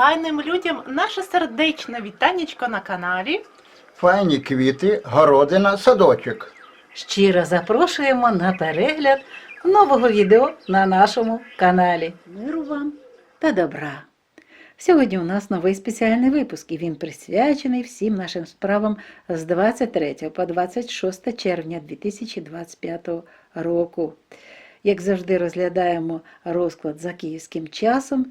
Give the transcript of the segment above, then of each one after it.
файним людям наше сердечне вітанечко на каналі. Файні квіти, городина, садочок. Щиро запрошуємо на перегляд нового відео на нашому каналі. Миру вам та добра. Сьогодні у нас новий спеціальний випуск, і він присвячений всім нашим справам з 23 по 26 червня 2025 року. Як завжди, розглядаємо розклад за київським часом.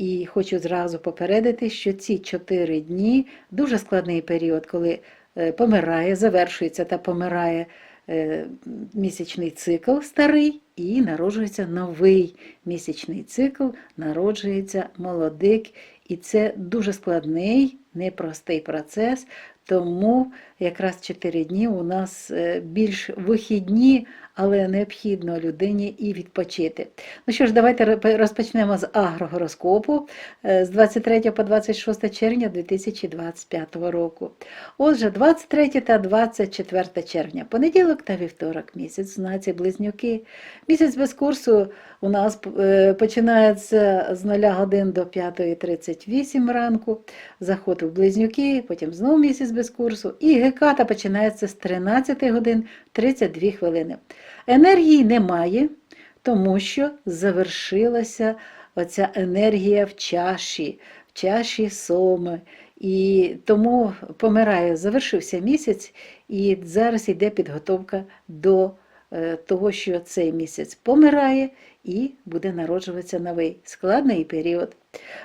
І хочу зразу попередити, що ці чотири дні дуже складний період, коли е, помирає, завершується та помирає е, місячний цикл старий, і народжується новий місячний цикл, народжується молодик. І це дуже складний, непростий процес, тому якраз 4 дні у нас е, більш вихідні, але необхідно людині і відпочити. Ну що ж, давайте розпочнемо з агрогороскопу е, з 23 по 26 червня 2025 року. Отже, 23 та 24 червня, понеділок та вівторок, місяць знаці близнюки. Місяць без курсу у нас е, починається з 0 годин до 5.38 ранку, заход у близнюки, потім знову місяць без курсу, і геката починається з 13 годин 32 хвилини. Енергії немає, тому що завершилася оця енергія в чаші, в чаші соми. І тому помирає, завершився місяць, і зараз йде підготовка до е, того, що цей місяць помирає і буде народжуватися новий складний період.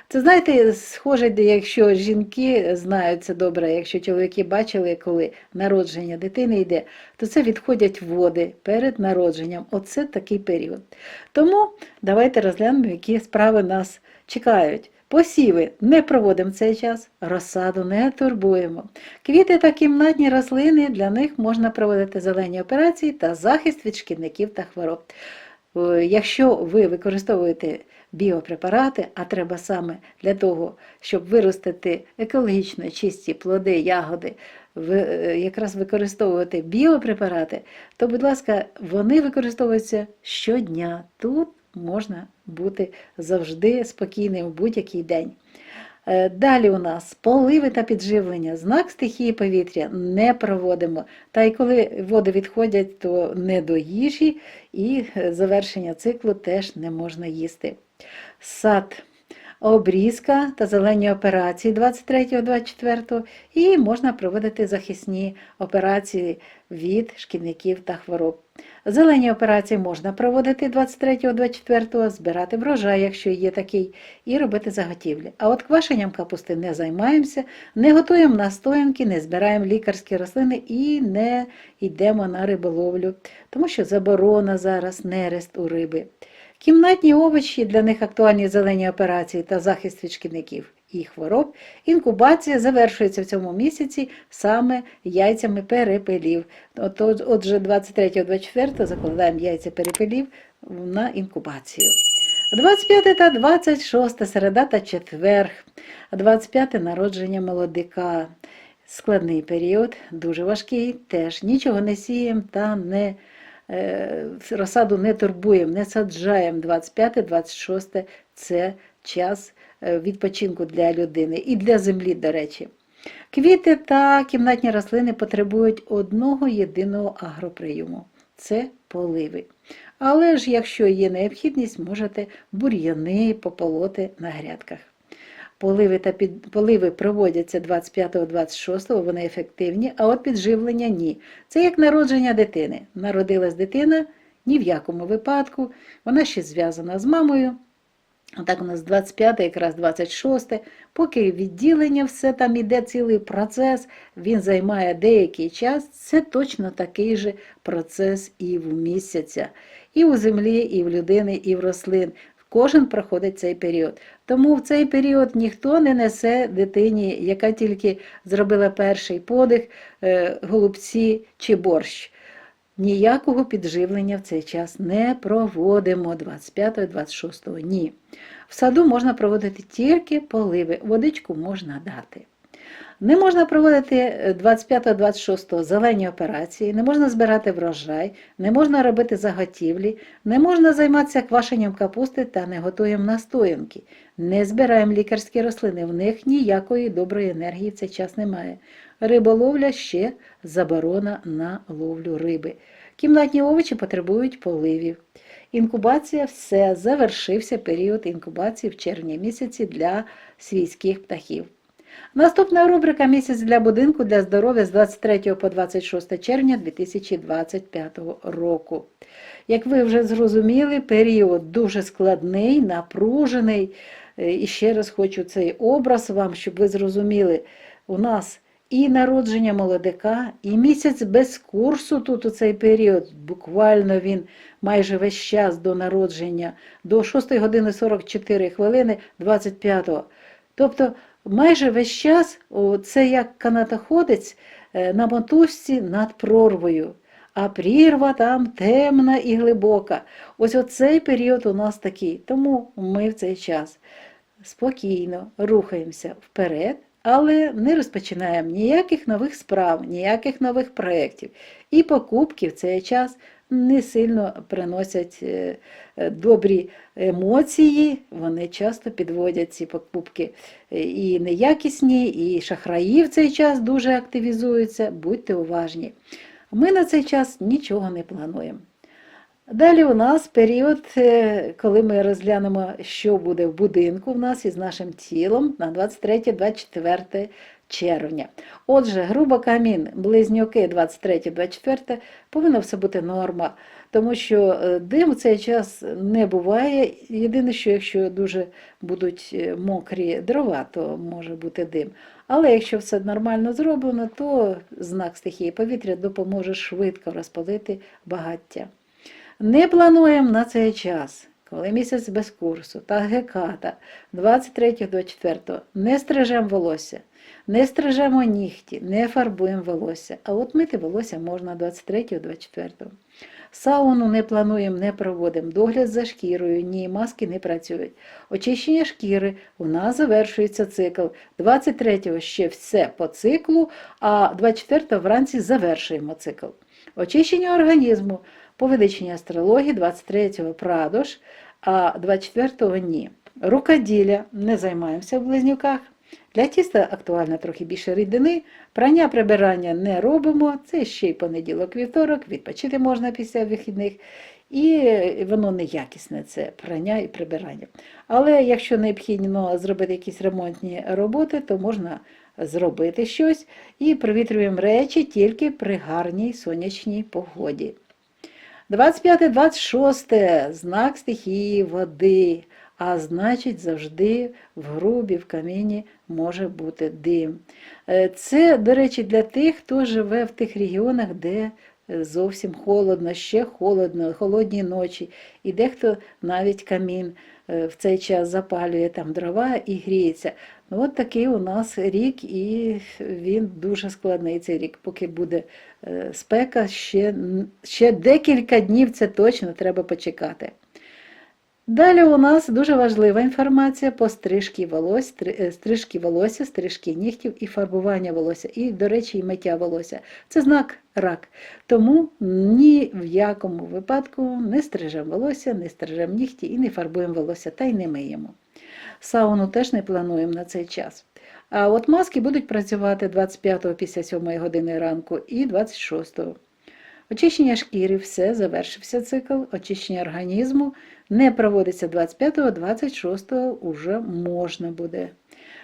Це знаєте, схоже, якщо жінки знають це добре, якщо чоловіки бачили, коли народження дитини йде, то це відходять води перед народженням. Оце такий період. Тому давайте розглянемо, які справи нас чекають. Посіви не проводимо цей час, розсаду не турбуємо. Квіти та кімнатні рослини для них можна проводити зелені операції та захист від шкідників та хвороб. Е, Якщо ви використовуєте біопрепарати, а треба саме для того, щоб виростити екологічно чисті плоди, ягоди, е, якраз використовувати біопрепарати, то, будь ласка, вони використовуються щодня. Тут можна бути завжди спокійним в будь-який день. Е, Далі у нас поливи та підживлення. Знак стихії повітря не проводимо. Та й коли води відходять, то не до їжі, і е, завершення циклу теж не можна їсти. Сад. Обрізка та зелені операції 23-24 і можна проводити захисні операції від шкідників та хвороб. Зелені операції можна проводити 23-24, збирати врожай, якщо є такий, і робити заготівлі. А от квашенням капусти не займаємося, не готуємо настоянки, не збираємо лікарські рослини і не йдемо на риболовлю, тому що заборона зараз нерест у риби. Кімнатні овочі для них актуальні зелені операції та захист від шкідників і хвороб. Інкубація завершується в цьому місяці саме яйцями перепелів. От- от- Отже, 23-24 закладаємо яйця перепелів на інкубацію. 25 та 26 середа та четверг. 25 народження молодика. Складний період, дуже важкий, теж нічого не сіємо та не е, розсаду не турбуємо, не саджаємо 25-26 це час відпочинку для людини і для землі, до речі. Квіти та кімнатні рослини потребують одного єдиного агроприйому це поливи. Але ж, якщо є необхідність, можете бур'яни пополоти на грядках. Поливи та під... поливи проводяться 25-26, вони ефективні, а от підживлення ні. Це як народження дитини. Народилась дитина ні в якому випадку, вона ще зв'язана з мамою. Так у нас 25, якраз 26, поки відділення все там іде цілий процес, він займає деякий час, це точно такий же процес і в місяця, і у землі, і в людини, і в рослин. Кожен проходить цей період. Тому в цей період ніхто не несе дитині, яка тільки зробила перший подих, е, голубці чи борщ. Ніякого підживлення в цей час не проводимо 25-26 ні. В саду можна проводити тільки поливи, водичку можна дати. Не можна проводити е, 25-26 зелені операції, не можна збирати врожай, не можна робити заготівлі, не можна займатися квашенням капусти та не готуємо настоянки. Не збираємо лікарські рослини, в них ніякої доброї енергії в цей час немає. Риболовля ще заборона на ловлю риби. Кімнатні овочі потребують поливів. Інкубація все, завершився період інкубації в червні місяці для свійських птахів. Наступна рубрика Місяць для будинку для здоров'я з 23 по 26 червня 2025 року. Як ви вже зрозуміли, період дуже складний, напружений. Е, І ще раз хочу цей образ вам, щоб ви зрозуміли, у нас і народження молодика, і місяць без курсу тут у цей період, буквально він майже весь час до народження, до 6 години 44 хвилини 25-го. Тобто майже весь час це як канатоходець е, на мотузці над прорвою, а прірва там темна і глибока. Ось оцей період у нас такий. Тому ми в цей час спокійно рухаємося вперед, але не розпочинаємо ніяких нових справ, ніяких нових проєктів. І покупки в цей час не сильно приносять е, е, добрі емоції, вони часто підводять ці покупки е, і неякісні, і шахраї в цей час дуже активізуються, будьте уважні. Ми на цей час нічого не плануємо. Далі у нас період, коли ми розглянемо, що буде в будинку в нас із нашим тілом на 23-24 червня. Отже, грубо камін, близнюки 23-24 повинна все бути норма, тому що е, дим в цей час не буває. Єдине, що якщо дуже будуть е, мокрі дрова, то може бути дим. Але якщо все нормально зроблено, то знак стихії повітря допоможе швидко розпалити багаття. Не плануємо на цей час, коли місяць без курсу та геката 23-24 не стрижемо волосся, не стрижемо нігті, не фарбуємо волосся. А от мити волосся можна 23-24. Сауну не плануємо, не проводимо. Догляд за шкірою, ні, маски не працюють. Очищення шкіри у нас завершується цикл. 23-го ще все по циклу, а 24-го вранці завершуємо цикл. Очищення організму. По ведичній астрології 23-го прадош, а 24-го ні. Рукоділля не займаємося в близнюках. Для тіста актуально трохи більше рідини, прання прибирання не робимо, це ще й понеділок, вівторок, відпочити можна після вихідних. І воно неякісне, це прання і прибирання. Але якщо необхідно зробити якісь ремонтні роботи, то можна зробити щось і провітрюємо речі тільки при гарній сонячній погоді. 25-26 знак стихії води, а значить завжди в грубі, в каміні може бути дим. Е, Це, до речі, для тих, хто живе в тих регіонах, де е, зовсім холодно, ще холодно, холодні ночі, і дехто навіть камін е, в цей час запалює там дрова і гріється. Ну, от такий у нас рік, і він дуже складний цей рік, поки буде спека, ще, ще декілька днів це точно треба почекати. Далі у нас дуже важлива інформація по стрижці волосся, стрижки волосся, стрижки нігтів і фарбування волосся, і, до речі, і миття волосся. Це знак рак. Тому ні в якому випадку не стрижемо волосся, не стрижемо нігті і не фарбуємо волосся, та й не миємо. Сауну теж не плануємо на цей час. А от маски будуть працювати 25-го після 7 години ранку і 26-го. Очищення шкіри, все, завершився цикл. Очищення організму не проводиться 25-го, 26-го уже можна буде.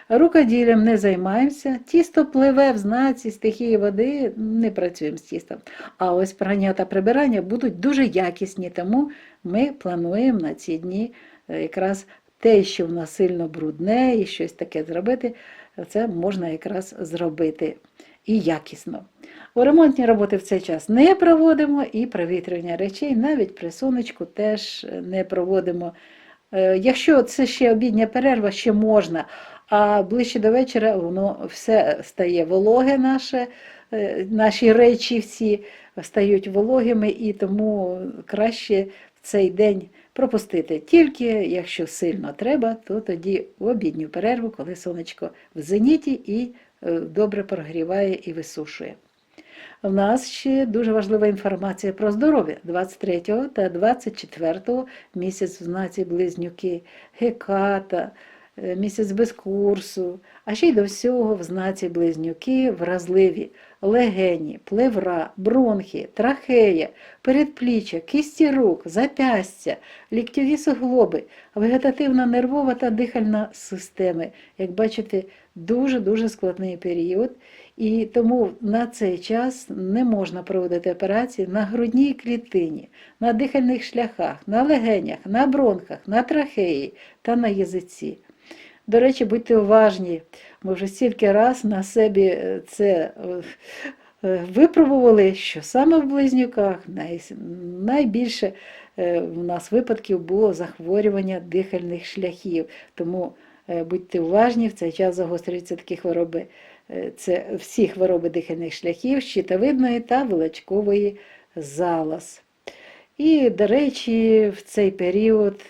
Рукоділлям не займаємося. Тісто пливе в знаці стихії води, не працюємо з тістом. А ось прання та прибирання будуть дуже якісні, тому ми плануємо на ці дні е, якраз те, що в нас сильно брудне і щось таке зробити, це можна якраз зробити і якісно. Ремонтні роботи в цей час не проводимо і провітрювання речей навіть при сонечку теж не проводимо. Е, Якщо це ще обідня перерва, ще можна, а ближче до вечора воно все стає вологе наше, е, наші речі всі стають вологими, і тому краще в цей день пропустити. Тільки якщо сильно треба, то тоді в обідню перерву, коли сонечко в зеніті і добре прогріває і висушує. В нас ще дуже важлива інформація про здоров'я. 23 та 24 місяць в знаці близнюки, геката, е, місяць без курсу, а ще й до всього в знаці близнюки вразливі легені, плевра, бронхи, трахея, передпліччя, кисті рук, запястя, ліктьові суглоби, вегетативна нервова та дихальна системи. Як бачите, дуже-дуже складний період. І тому на цей час не можна проводити операції на грудній клітині, на дихальних шляхах, на легенях, на бронхах, на трахеї та на язиці. До речі, будьте уважні, ми вже стільки раз на собі е, це е, е, випробували, що саме в близнюках найбільше в нас випадків було захворювання дихальних шляхів. Тому будьте уважні, в цей час загострюються такі хвороби. Це всі хвороби дихальних шляхів, щитовидної та вилачкової залоз. І, до речі, в цей період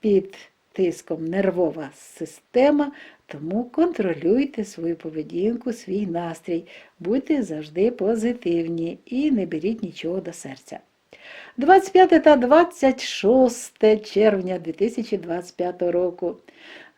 під тиском нервова система, тому контролюйте свою поведінку, свій настрій, будьте завжди позитивні і не беріть нічого до серця. 25 та 26 червня 2025 року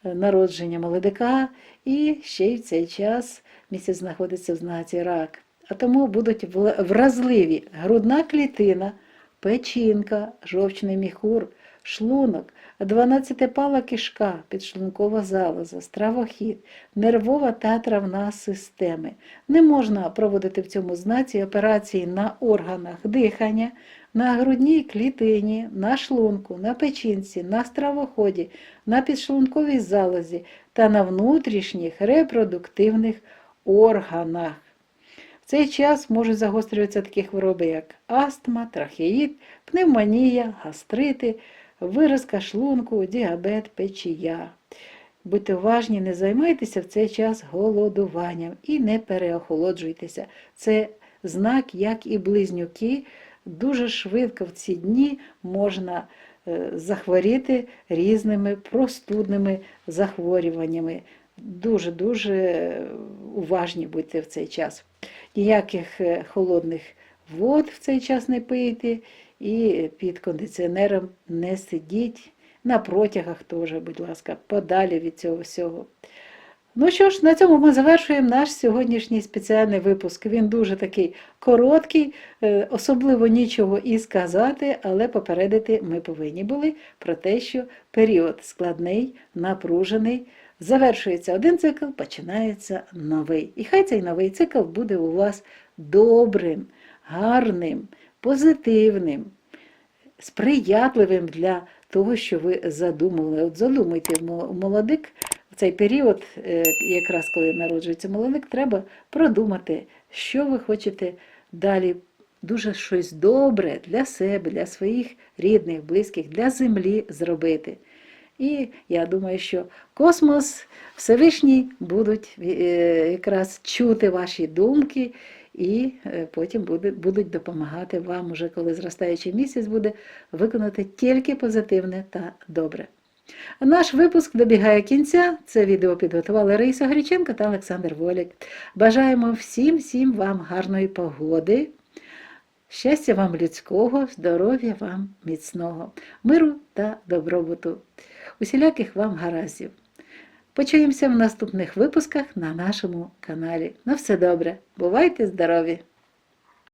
народження молодика, і ще й в цей час місяць знаходиться в знаці рак. А тому будуть вразливі грудна клітина, печінка, жовчний міхур, шлунок, 12-пала кишка, підшлункова залоза, стравохід, нервова та травна системи. Не можна проводити в цьому знаці операції на органах дихання, на грудній клітині, на шлунку, на печінці, на стравоході, на підшлунковій залозі та на внутрішніх репродуктивних органах. В цей час можуть загострюватися такі хвороби, як астма, трахеїд, пневмонія, гастрити, виразка шлунку, діабет, печія. Будьте уважні, не займайтеся в цей час голодуванням і не переохолоджуйтеся. Це знак, як і близнюки, дуже швидко в ці дні можна е, захворіти різними простудними захворюваннями. Дуже-дуже е, уважні будьте в цей час. Ніяких е, холодних вод в цей час не пийте і під кондиціонером не сидіть. На протягах теж, будь ласка, подалі від цього всього. Ну що ж, на цьому ми завершуємо наш сьогоднішній спеціальний випуск. Він дуже такий короткий, е, особливо нічого і сказати, але попередити ми повинні були про те, що період складний, напружений. Завершується один цикл, починається новий. І хай цей новий цикл буде у вас добрим, гарним, позитивним, сприятливим для того, що ви задумали. От задумайте, молодик, в цей період, е, якраз коли народжується молодик, треба продумати, що ви хочете далі. Дуже щось добре для себе, для своїх рідних, близьких, для землі зробити. І я думаю, що космос, Всевишній будуть е, якраз чути ваші думки і е, потім буде, будуть допомагати вам, уже коли зростаючий місяць буде виконати тільки позитивне та добре. Наш випуск добігає кінця. Це відео підготували Раїса Греченко та Олександр Волік. Бажаємо всім всім вам гарної погоди, щастя вам людського, здоров'я вам міцного, миру та добробуту, усіляких вам гараздів. Почуємося в наступних випусках на нашому каналі. На все добре. Бувайте здорові!